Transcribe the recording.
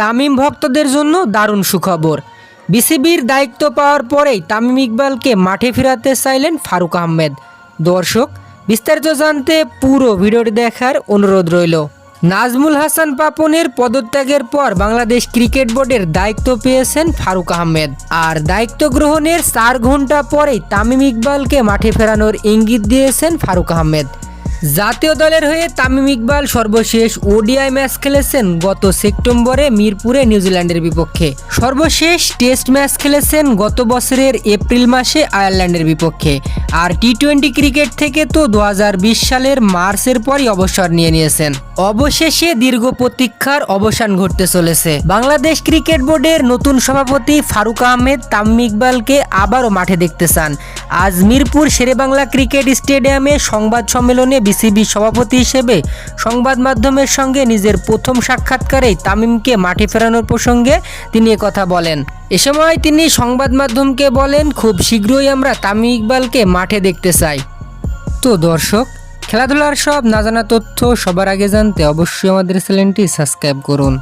তামিম ভক্তদের জন্য দারুণ সুখবর। বিসিবির দায়িত্ব পাওয়ার পরেই তামিম ইকবালকে মাঠে ফেরাতে চাইলেন ফারুক আহমেদ। দর্শক, বিস্তারিত জানতে পুরো ভিডিওটি দেখার অনুরোধ রইল। নাজমুল হাসান পাপনের পদত্যাগের পর বাংলাদেশ ক্রিকেট বোর্ডের দায়িত্ব পেয়েছেন ফারুক আহমেদ। আর দায়িত্ব গ্রহণের চার ঘণ্টা পরেই তামিম ইকবালকে মাঠে ফেরানোর ইঙ্গিত দিয়েছেন ফারুক আহমেদ। জাতীয় দলের হয়ে তামিম ইকবাল সর্বশেষ ওডিআই ম্যাচ খেলেছেন গত সেপ্টেম্বরে মিরপুরে নিউজিল্যান্ডের বিপক্ষে। সর্বশেষ টেস্ট ম্যাচ খেলেছেন গত বছরের এপ্রিল মাসে আয়ারল্যান্ডের বিপক্ষে। আর টি টোয়েন্টি ক্রিকেট থেকে তো দু হাজার বিশ সালের মার্চের পরই অবসর নিয়ে নিয়েছেন। অবশেষে দীর্ঘ প্রতীক্ষার অবসান ঘটতে চলেছে। বাংলাদেশ ক্রিকেট বোর্ডের নতুন সভাপতি ফারুক আহমেদ তামিম ইকবালকে আবারও মাঠে দেখতে চান। আজ মিরপুর শেরেবাংলা ক্রিকেট স্টেডিয়ামে সংবাদ সম্মেলনে বিসিবি সভাপতি হিসেবে সংবাদ মাধ্যমের সঙ্গে নিজের প্রথম সাক্ষাৎকারেই তামিমকে মাঠে ফেরানোর প্রসঙ্গে তিনি কথা বলেন। এ সময় তিনি সংবাদ মাধ্যমকে বলেন, খুব শীঘ্রই আমরা তামিম ইকবালকে মাঠে দেখতে চাই। তো দর্শক, খেলাধুলার সব না জানা তথ্য সবার আগে জানতে অবশ্যই আমাদের চ্যানেলটি সাবস্ক্রাইব করুন।